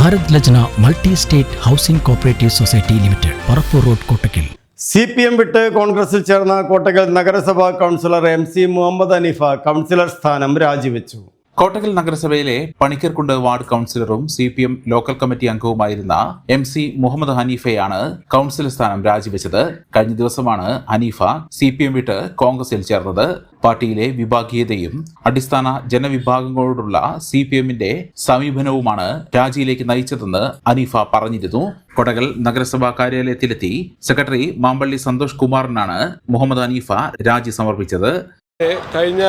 Bharat Lajna multi state housing cooperative society limited Parappur road Kottakkal. C P M വിട്ട് കോൺഗ്രസിൽ ചേർന്ന കോട്ടക്കൽ നഗരസഭാ councillor M C Muhammad Aneefa councillor സ്ഥാനം രാജിവെച്ചു. കോട്ടക്കൽ നഗരസഭയിലെ Panikkarkund ward കൗൺസിലറും C P M local committee അംഗവുമായിരുന്ന M C Muhammad ഹനീഫയാണ് council സ്ഥാനം രാജിവെച്ചത്. കഴിഞ്ഞ ദിവസമാണ് ഹനീഫ സി പി എം വിട്ട് കോൺഗ്രസിൽ ചേർന്നത്. പാർട്ടിയിലെ വിഭാഗീയതയും അടിസ്ഥാന ജനവിഭാഗങ്ങളോടുള്ള സി പി എമ്മിന്റെ സമീപനവുമാണ് രാജിയിലേക്ക് നയിച്ചതെന്ന് ഹനീഫ പറഞ്ഞിരുന്നു. കൊടകൽ നഗരസഭാ കാര്യാലയത്തിലെത്തി സെക്രട്ടറി മാമ്പള്ളി സന്തോഷ് കുമാറിനാണ് മുഹമ്മദ് ഹനീഫ രാജി സമർപ്പിച്ചത്. കഴിഞ്ഞ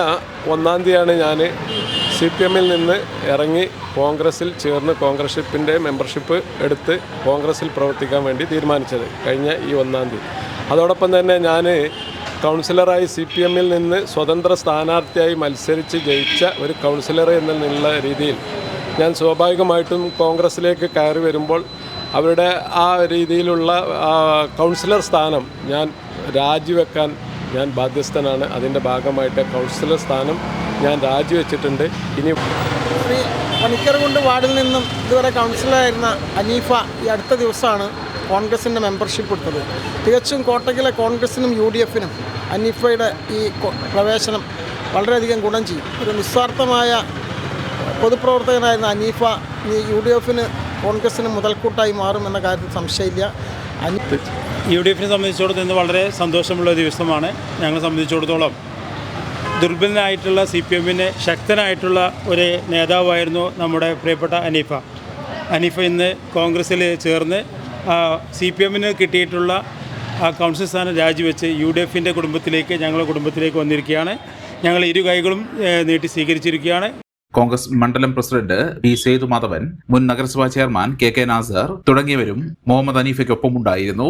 ഒന്നാം തീയതിയാണ് ഞാൻ സി പി എമ്മിൽ നിന്ന് ഇറങ്ങി കോൺഗ്രസിൽ ചേർന്ന് കോൺഗ്രസിപ്പിന്റെ മെമ്പർഷിപ്പ് എടുത്ത് കോൺഗ്രസിൽ പ്രവർത്തിക്കാൻ വേണ്ടി തീരുമാനിച്ചത് കഴിഞ്ഞ ഈ ഒന്നാം തീയതി. അതോടൊപ്പം തന്നെ ഞാൻ കൗൺസിലറായി സി പി എമ്മിൽ നിന്ന് സ്വതന്ത്ര സ്ഥാനാർത്ഥിയായി മത്സരിച്ച് ജയിച്ച ഒരു കൗൺസിലർ എന്നുള്ള രീതിയിൽ ഞാൻ സ്വാഭാവികമായിട്ടും കോൺഗ്രസിലേക്ക് കയറി വരുമ്പോൾ അവരുടെ ആ രീതിയിലുള്ള കൗൺസിലർ സ്ഥാനം ഞാൻ രാജിവെക്കാൻ ഞാൻ ബാധ്യസ്ഥനാണ്. അതിന്റെ ഭാഗമായിട്ട് കൗൺസിലർ സ്ഥാനം ഞാൻ രാജിവെച്ചിട്ടുണ്ട്. ഇനി പണിക്കർ കൊണ്ട് വാർഡിൽ നിന്നും ഇതുവരെ കൗൺസിലറായിരുന്ന അനീഫ ഈ അടുത്ത ദിവസമാണ് കോൺഗ്രസിന്റെ മെമ്പർഷിപ്പ് എടുത്തത് തികച്ചും കോട്ടയ്ക്കിലെ കോൺഗ്രസിനും യു ഡി എഫിനും അനീഫയുടെ ഈ പ്രവേശനം വളരെയധികം ഗുണം ചെയ്യും. ഒരു നിസ്വാർത്ഥമായ പൊതുപ്രവർത്തകനായിരുന്ന അനീഫ ഈ യു ഡി എഫിന് കോൺഗ്രസിന് മുതൽക്കൂട്ടായി മാറുമെന്ന കാര്യത്തിൽ സംശയമില്ല. അനീഫ് യു ഡി എഫിനെ സംബന്ധിച്ചിടത്തോളം ഇന്ന് വളരെ സന്തോഷമുള്ള ദിവസമാണ്. ഞങ്ങളെ സംബന്ധിച്ചിടത്തോളം ദുർബലനായിട്ടുള്ള സി പി എമ്മിന് ശക്തനായിട്ടുള്ള ഒരു നേതാവായിരുന്നു നമ്മുടെ പ്രിയപ്പെട്ട അനീഫ. അനീഫ ഇന്ന് കോൺഗ്രസ്സിൽ ചേർന്ന് സി പി എമ്മിന് കിട്ടിയിട്ടുള്ള ആ കൗൺസിൽ സ്ഥാനം രാജിവെച്ച് യു ഡി എഫിന്റെ കുടുംബത്തിലേക്ക് ഞങ്ങളുടെ കുടുംബത്തിലേക്ക് വന്നിരിക്കുകയാണ്. ഞങ്ങൾ ഇരു കൈകളും നീട്ടി സ്വീകരിച്ചിരിക്കുകയാണ്. കോൺഗ്രസ് മണ്ഡലം പ്രസിഡന്റ് പി സേതുമാധവൻ മുൻ നഗരസഭാ ചെയർമാൻ കെ കെ നാസർ തുടങ്ങിയവരും മുഹമ്മദ് ഹനീഫയ്ക്കൊപ്പമുണ്ടായിരുന്നു